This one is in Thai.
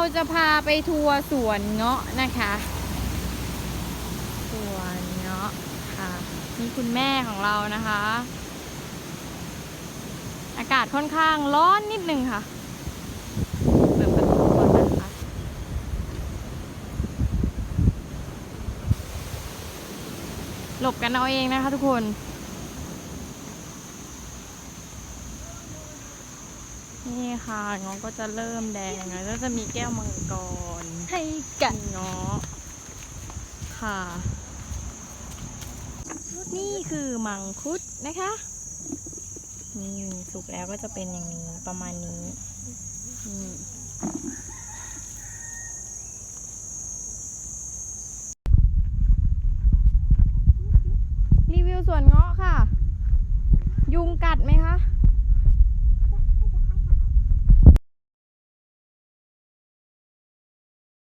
ราจะพาไปทัวร์สวนเงาะนะคะ สวนเงาะค่ะนี่คุณแม่ของเรานะคะ อากาศค่อนข้างร้อนนิดนึงค่ะเปิดประตูก่อนนะคะหลบกันเอาเองนะคะทุกคน นี่ค่ะน้อก็จะเริ่มแดงแล้วจะมีแก้วมังกรให้กันเนาะค่ะนี่คือมังคุดนะคะนี่สุกแล้วก็จะเป็นอย่างนี้ประมาณนี้รีวิวสวนเงาะค่ะ ยุงกัดไหมคะ